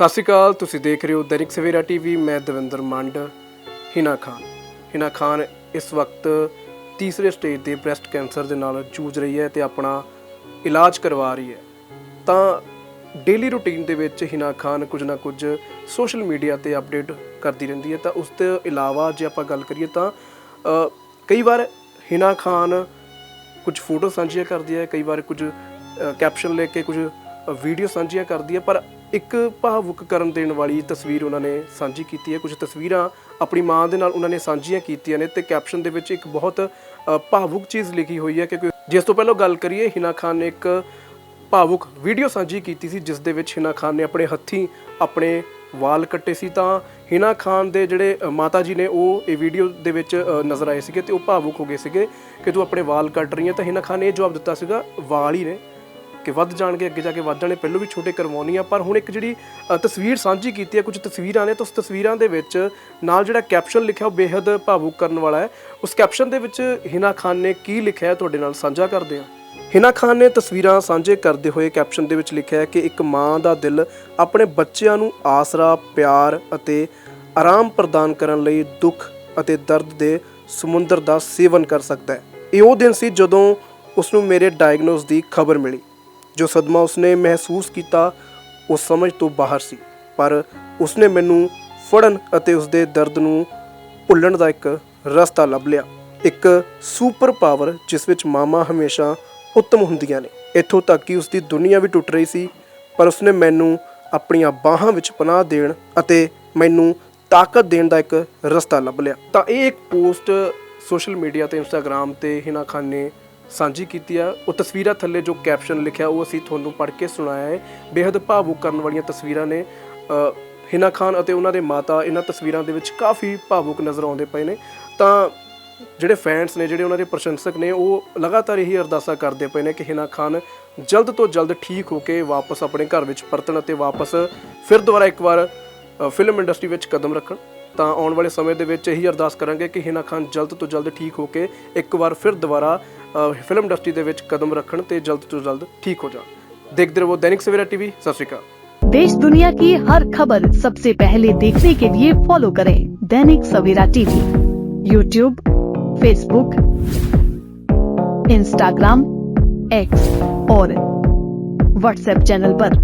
ਸਤਿ ਸ਼੍ਰੀ ਅਕਾਲ, ਤੁਸੀਂ ਦੇਖ ਰਹੇ ਹੋ ਦੈਨਿਕ ਸਵੇਰਾ ਟੀਵੀ, ਮੈਂ ਦਵਿੰਦਰ ਮੰਡ, ਹਿਨਾ ਖਾਨ। ਹਿਨਾ ਖਾਨ ਇਸ ਵਕਤ ਤੀਸਰੇ ਸਟੇਜ ਦੇ ਬ੍ਰੈਸਟ ਕੈਂਸਰ ਦੇ ਨਾਲ ਜੂਝ ਰਹੀ ਹੈ ਤੇ ਆਪਣਾ ਇਲਾਜ ਕਰਵਾ ਰਹੀ ਹੈ। ਤਾਂ ਡੇਲੀ ਰੂਟੀਨ ਦੇ ਵਿੱਚ ਹਿਨਾ ਖਾਨ ਕੁਝ ਨਾ ਕੁਝ ਸੋਸ਼ਲ ਮੀਡੀਆ ਤੇ ਅਪਡੇਟ ਕਰਦੀ ਰਹਿੰਦੀ ਹੈ। ਤਾਂ ਉਸ ਤੋਂ ਇਲਾਵਾ ਜੇ ਆਪਾਂ ਗੱਲ ਕਰੀਏ ਤਾਂ ਕਈ ਵਾਰ ਹਿਨਾ ਖਾਨ ਕੁਝ ਫੋਟੋ ਸਾਂਝੀਆਂ ਕਰਦੀ ਹੈ, ਕਈ ਵਾਰ ਕੁਝ ਕੈਪਸ਼ਨ ਲੈ ਕੇ ਕੁਝ ਵੀਡੀਓ ਸਾਂਝੀਆਂ ਕਰਦੀ ਹੈ, ਪਰ ਇੱਕ ਭਾਵੁਕ ਕਰਨ ਦੇਣ ਵਾਲੀ ਤਸਵੀਰ ਉਹਨਾਂ ਨੇ ਸਾਂਝੀ ਕੀਤੀ ਹੈ। ਕੁਝ ਤਸਵੀਰਾਂ ਆਪਣੀ ਮਾਂ ਦੇ ਨਾਲ ਉਹਨਾਂ ਨੇ ਸਾਂਝੀਆਂ ਕੀਤੀਆਂ ਨੇ ਤੇ ਕੈਪਸ਼ਨ ਦੇ ਵਿੱਚ ਇੱਕ ਬਹੁਤ ਭਾਵੁਕ ਚੀਜ਼ ਲਿਖੀ ਹੋਈ ਹੈ ਕਿਉਂਕਿ ਜਿਸ ਤੋਂ ਪਹਿਲਾਂ ਗੱਲ ਕਰੀਏ, ਹਿਨਾ ਖਾਨ ਨੇ ਇੱਕ ਭਾਵੁਕ ਵੀਡੀਓ ਸਾਂਝੀ ਕੀਤੀ ਸੀ, ਜਿਸ ਦੇ ਵਿੱਚ ਹਿਨਾ ਖਾਨ ਨੇ ਆਪਣੇ ਹੱਥੀਂ ਆਪਣੇ ਵਾਲ ਕੱਟੇ ਸੀ। ਤਾਂ ਹਿਨਾ ਖਾਨ ਦੇ ਜਿਹੜੇ ਮਾਤਾ ਜੀ ਨੇ, ਉਹ ਇਹ ਵੀਡੀਓ ਦੇ ਵਿੱਚ ਨਜ਼ਰ ਆਏ ਸੀਗੇ ਤੇ ਉਹ ਭਾਵੁਕ ਹੋ ਗਏ ਸੀਗੇ ਕਿ ਤੂੰ ਆਪਣੇ ਵਾਲ ਕੱਟ ਰਹੀ ਹੈ। ਤਾਂ ਹਿਨਾ ਖਾਨ ਨੇ ਇਹ ਜਵਾਬ ਦਿੱਤਾ ਸੀਗਾ, ਵਾਲ ਹੀ ਨੇ। ਕਿ ਵੱਧ ਜਾਣਗੇ ਅੱਗੇ ਜਾ ਕੇ ਵੱਧ ਜਾਣੇ ਪਹਿਲਾਂ ਵੀ ਛੋਟੇ ਕਰਵਾਉਣੀ ਆ ਪਰ ਹੁਣ ਇੱਕ ਜਿਹੜੀ ਅ, ਤਸਵੀਰ ਸਾਂਝੀ ਕੀਤੀ ਹੈ ਕੁਝ ਤਸਵੀਰਾਂ ਨੇ ਤਾਂ ਉਸ ਤਸਵੀਰਾਂ ਦੇ ਵਿੱਚ ਨਾਲ ਜਿਹੜਾ ਕੈਪਸ਼ਨ ਲਿਖਿਆ ਉਹ ਬੇਹੱਦ ਭਾਵੁਕ ਕਰਨ ਵਾਲਾ ਹੈ। ਉਸ ਕੈਪਸ਼ਨ ਦੇ ਵਿੱਚ ਹਿਨਾ ਖਾਨ ਨੇ ਕੀ ਲਿਖਿਆ ਹੈ ਤੁਹਾਡੇ ਨਾਲ ਸਾਂਝਾ ਕਰਦੇ ਹਾਂ। ਹਿਨਾ ਖਾਨ ਨੇ ਤਸਵੀਰਾਂ ਸਾਂਝੇ ਕਰਦੇ ਹੋਏ ਕੈਪਸ਼ਨ ਦੇ ਵਿੱਚ ਲਿਖਿਆ ਹੈ ਕਿ ਇੱਕ ਮਾਂ ਦਾ ਦਿਲ ਆਪਣੇ ਬੱਚਿਆਂ ਨੂੰ ਆਸਰਾ ਪਿਆਰ ਅਤੇ ਆਰਾਮ ਪ੍ਰਦਾਨ ਕਰਨ ਲਈ ਦੁੱਖ ਅਤੇ ਦਰਦ ਦੇ ਸਮੁੰਦਰ ਦਾ ਸੇਵਨ ਕਰ ਸਕਦਾ ਹੈ। ਇਹ ਉਹ ਦਿਨ ਸੀ ਜਦੋਂ ਉਸ ਨੂੰ ਮੇਰੇ ਡਾਇਗਨੋਸ ਦੀ ਖਬਰ ਮਿਲੀ। ਜੋ ਸਦਮਾ ਉਸਨੇ ਮਹਿਸੂਸ ਕੀਤਾ, ਉਹ ਸਮਝ ਤੋਂ ਬਾਹਰ ਸੀ। ਪਰ ਉਸਨੇ ਮੈਨੂੰ ਫੜਨ ਅਤੇ ਉਸਦੇ ਦਰਦ ਨੂੰ ਭੁੱਲਣ ਦਾ ਇੱਕ ਰਸਤਾ ਲੱਭ ਲਿਆ। ਇੱਕ ਸੁਪਰ ਪਾਵਰ ਜਿਸ ਵਿੱਚ ਮਾਮਾ ਹਮੇਸ਼ਾ ਉੱਤਮ ਹੁੰਦੀਆਂ ਨੇ। ਇੱਥੋਂ ਤੱਕ ਕਿ ਉਸਦੀ ਦੁਨੀਆ ਵੀ ਟੁੱਟ ਰਹੀ ਸੀ, ਪਰ ਉਸਨੇ ਮੈਨੂੰ ਆਪਣੀਆਂ ਬਾਹਾਂ ਵਿੱਚ ਪਨਾਹ ਦੇਣ ਅਤੇ ਮੈਨੂੰ ਤਾਕਤ ਦੇਣ ਦਾ ਇੱਕ ਰਸਤਾ ਲੱਭ ਲਿਆ। ਤਾਂ ਇਹ ਇੱਕ ਪੋਸਟ ਸੋਸ਼ਲ ਮੀਡੀਆ ਤੇ ਇੰਸਟਾਗ੍ਰam ਤੇ ਹਿਨਾ ਖਾਨ ਨੇ ਸਾਂਝੀ ਕੀਤੀ ਆ। ਉਹ ਤਸਵੀਰਾਂ ਥੱਲੇ ਜੋ ਕੈਪਸ਼ਨ ਲਿਖਿਆ, ਉਹ ਅਸੀਂ ਤੁਹਾਨੂੰ ਪੜ੍ਹ ਕੇ ਸੁਣਾਇਆ ਹੈ। ਬੇहद ਭਾਵੁਕ ਕਰਨ ਵਾਲੀਆਂ ਤਸਵੀਰਾਂ ਨੇ ਹਿਨਾ ਖਾਨ ਅਤੇ ਉਹਨਾਂ ਦੇ ਮਾਤਾ ਇਹਨਾਂ ਤਸਵੀਰਾਂ ਦੇ ਵਿੱਚ ਕਾਫੀ ਭਾਵੁਕ ਨਜ਼ਰ ਆਉਂਦੇ ਪਏ ਨੇ। ਤਾਂ ਜਿਹੜੇ ਫੈਨਸ ਨੇ, ਜਿਹੜੇ ਉਹਨਾਂ ਦੇ ਪ੍ਰਸ਼ੰਸਕ ਨੇ, ਉਹ ਲਗਾਤਾਰ ਇਹੀ ਅਰਦਾਸਾਂ ਕਰਦੇ ਪਏ ਨੇ ਕਿ ਹਿਨਾ ਖਾਨ ਜਲਦ ਤੋਂ ਜਲਦ ਠੀਕ ਹੋ ਕੇ ਵਾਪਸ ਆਪਣੇ ਘਰ ਵਿੱਚ ਪਰਤਣ ਅਤੇ ਵਾਪਸ ਫਿਰ ਦੁਬਾਰਾ ਇੱਕ ਵਾਰ ਫਿਲਮ ਇੰਡਸਟਰੀ ਵਿੱਚ ਕਦਮ ਰੱਖਣ। ਤਾਂ ਆਉਣ ਵਾਲੇ ਸਮੇਂ ਦੇ ਵਿੱਚ ਇਹੀ ਅਰਦਾਸ ਕਰਾਂਗੇ ਕਿ ਹਿਨਾ ਖਾਨ ਜਲਦ ਤੋਂ ਜਲਦ ਠੀਕ ਹੋ ਕੇ ਇੱਕ ਵਾਰ ਫਿਰ ਦੁਬਾਰਾ ਫਿਲਮ ਇੰਡਸਟਰੀ ਦੇ ਵਿੱਚ ਕਦਮ ਰੱਖਣ ਤੇ ਜਲਦ ਤੋਂ ਜਲਦ ਠੀਕ ਹੋ ਜਾਣ ਦੇਖਦੇ ਰਹੋ ਦੈਨਿਕ ਸਵੇਰਾ ਟੀਵੀ ਸਤਿ ਸ਼੍ਰੀ ਅਕਾਲ देश दुनिया की हर खबर सबसे पहले देखने के लिए फॉलो करें Dainik Savera TV YouTube Facebook Instagram X और व्हाट्सएप चैनल पर।